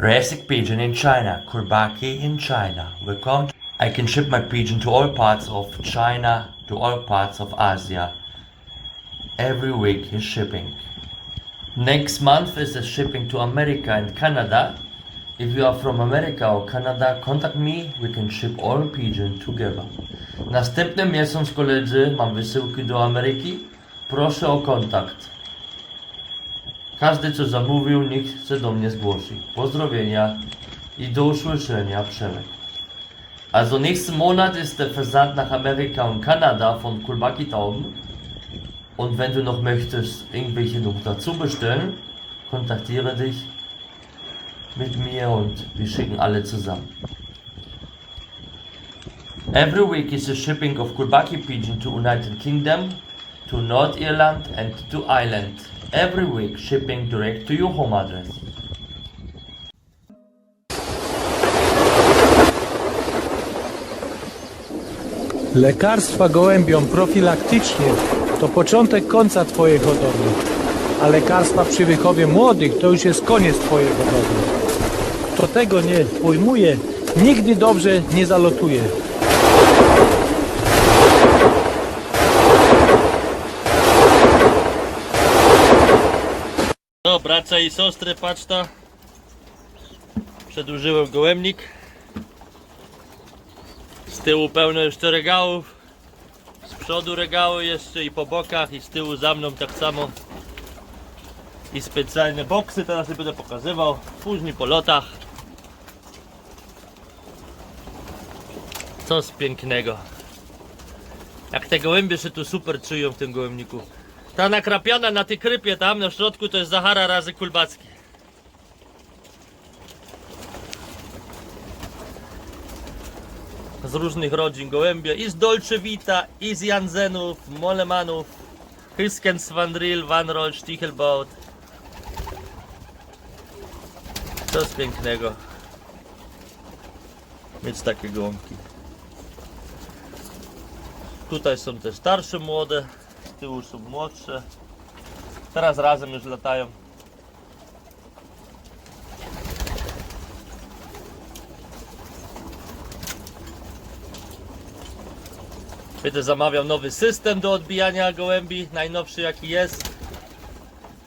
Rasic pigeon in China, Kurbaki in China. Welcome. I can ship my pigeon to all parts of China, to all parts of Asia. Every week is shipping. Next month is the shipping to America and Canada. If you are from America or Canada, contact me. We can ship all pigeon together. Następny miesiąc, koledzy, mam wysyłki do Ameryki. Proszę o kontakt. Każdy, co zamówił, niech się do mnie zgłosi. Pozdrowienia i do usłyszenia, Przemek. Also nächsten Monat ist der Versand nach Amerika und Kanada von Kulbaki Tauben. Und wenn du noch möchtest, irgendwelche noch dazu bestellen, kontaktiere dich mit mir und wir schicken alle zusammen. Every week is a shipping of Kulbaki pigeon to United Kingdom, to North Ireland and to Ireland. Every week shipping direct to your home address. Lekarstwa gołębiom profilaktycznie to początek końca Twojej hodowli, a lekarstwa przy wychowie młodych to już jest koniec Twojej hodowli. Kto tego nie pojmuje, nigdy dobrze nie zalotuje. No, bracia i siostry, patrz to. Przedłużyłem gołębnik. Z tyłu pełno jeszcze regałów. Z przodu regały jeszcze i po bokach i z tyłu za mną tak samo. I specjalne boksy teraz będę pokazywał. Później po lotach. Coś pięknego. Jak te gołębie się tu super czują w tym gołębniku. Ta nakrapiana na tej krypie tam na środku to jest Zahara razy Kulbacki. Z różnych rodzin gołębie i z Dolce Vita, i z Janzenów, Molemanów, Hyskens, Van Driel, Van Roll, Stichelbaut. Coś pięknego. Mieć takie gołąbki. Tutaj są te starsze młode, tyłu są młodsze. Teraz razem już latają. Będę zamawiał nowy system do odbijania gołębi, najnowszy jaki jest.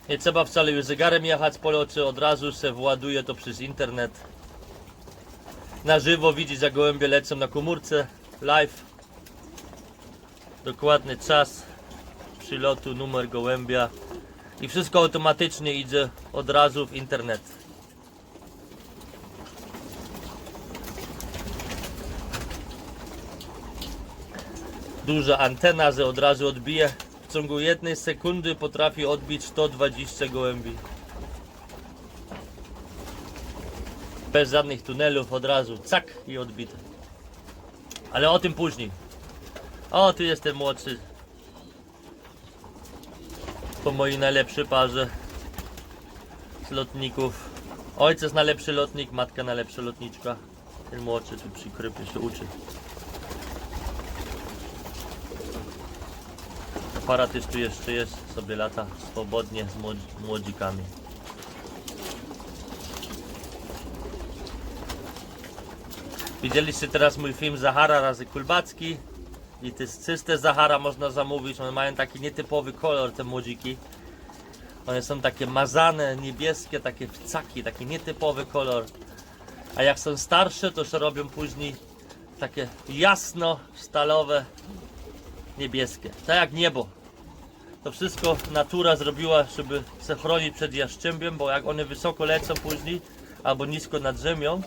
Nie trzeba wcale już zegarem jechać po locie, od razu się właduje to przez internet. Na żywo widzieć jak gołębie lecą na komórce, live. Dokładny czas przylotu, numer gołębia i wszystko automatycznie idzie od razu w internet. Duża antena, że od razu odbije. W ciągu jednej sekundy potrafi odbić 120 gołębi. Bez żadnych tunelów, od razu cak i odbite. Ale o tym później. O, tu jest ten młodszy po mojej najlepszej parze z lotników. Ojciec najlepszy lotnik, matka najlepsza lotniczka. Ten młodszy tu przy krypie się uczy. Aparatyz tu jeszcze jest, sobie lata swobodnie z młodzi- młodzikami. Widzieliście teraz mój film Zahara razy Kulbacki. I jest czyste Zahara można zamówić. One mają taki nietypowy kolor, te młodziki. One są takie mazane, niebieskie, takie wcaki, taki nietypowy kolor. A jak są starsze, to się robią później takie jasno stalowe, niebieskie. Tak jak niebo. To wszystko natura zrobiła, żeby się chronić przed jaszczębiem, bo jak one wysoko lecą później, albo nisko nad ziemią,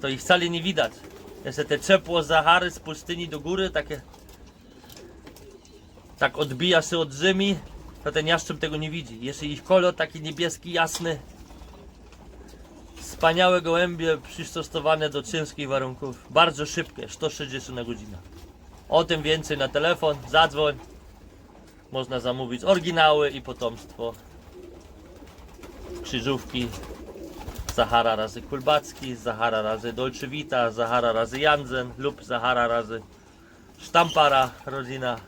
to ich wcale nie widać. Jeszcze te ciepło Zahary z pustyni do góry, takie tak odbija się od ziemi, to ten jaszczur tego nie widzi. Jeszcze ich kolor taki niebieski, jasny. Wspaniałe gołębie przystosowane do ciężkich warunków. Bardzo szybkie, 160 na godzinę. O tym więcej na telefon, zadzwoń. Można zamówić oryginały i potomstwo. Krzyżówki, Zahara razy Kulbacki, Zahara razy Dolce Vita, Zahara razy Janzen lub Zahara razy Sztampara rodzina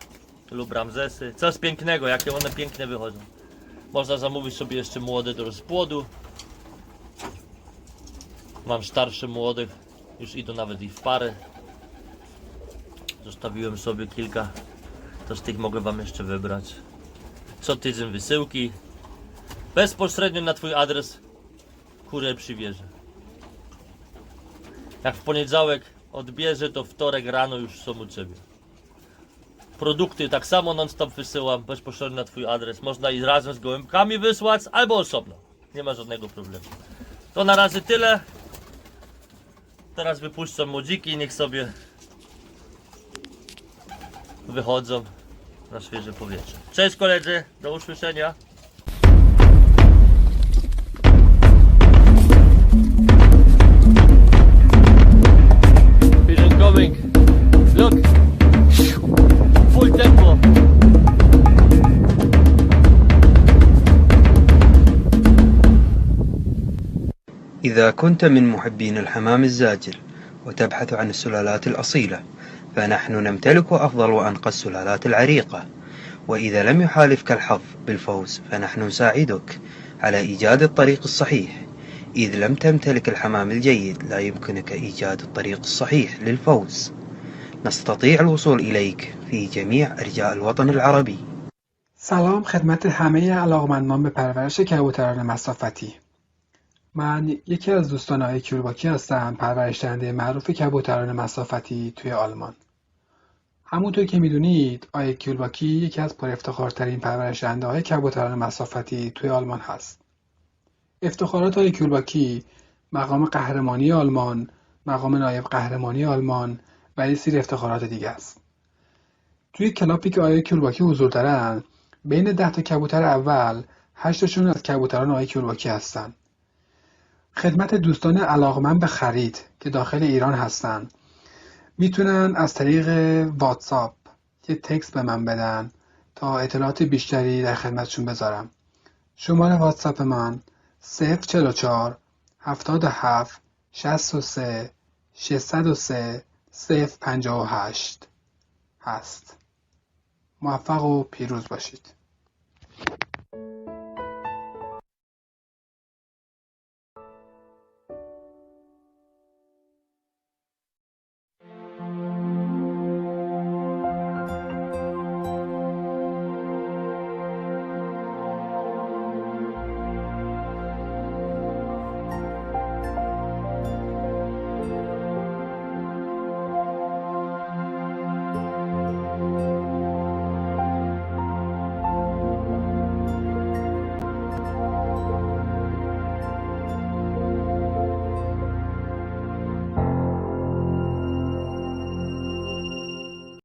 lub Ramzesy. Coś pięknego, jakie one pięknie wychodzą. Można zamówić sobie jeszcze młode do rozpłodu. Mam starszy, młodych, już idą nawet i w pary. Zostawiłem sobie kilka, to z tych mogę Wam jeszcze wybrać. Co tydzień wysyłki. Bezpośrednio na Twój adres kurier przywiezie. Jak w poniedziałek odbierze, to wtorek rano już są u Ciebie. Produkty tak samo non-stop wysyłam bezpośrednio na Twój adres. Można i razem z gołębkami wysłać, albo osobno. Nie ma żadnego problemu. To na razie tyle. Teraz wypuszczam młodziki, niech sobie wychodzą na świeże powietrze. Cześć koledzy, do usłyszenia. Coming. Look. Full tempo. إذا كنت من محبين الحمام الزاجل وتبحث عن السلالات الأصيلة فنحن نمتلك أفضل وأنقى السلالات العريقة وإذا لم يحالفك الحظ بالفوز فنحن نساعدك على إيجاد الطريق الصحيح إذ لم تمتلك الحمام الجيد لا يمكنك إيجاد الطريق الصحيح للفوز. نستطيع الوصول إليك في جميع أرجاء الوطن العربي. سلام خدمت همه علاقمندان به پرورش کبوتران مسافتی من یکی از دوستان آقای کیورباکی هستم پرورش دهنده معروف کبوتران مسافتی توی آلمان. همونطور که می‌دونید آقای کیورباکی یکی از پر افتخارترین پرورش های کبوتران مسافتی توی آلمان هست. افتخارات آقای کیورباکی مقام قهرمانی آلمان مقام نایب قهرمانی آلمان و یه سری افتخارات دیگه است. توی کلاپی که آقای کیورباکی حضور دارن بین ده تا کبوتر اول هشتاشون از کبوتران آقای کیورباکی هستن. خدمت دوستان علاقمند به خرید که داخل ایران هستن. می‌تونن از طریق واتساپ یه تکست به من بدن تا اطلاعات بیشتری در خدمتشون بذارم. شماره واتساپ من صفر چهل و چهار هفتاد و هفت شست و سه ششصد و سه صفر پنجاه و هشت. هست. موفق و پیروز باشید.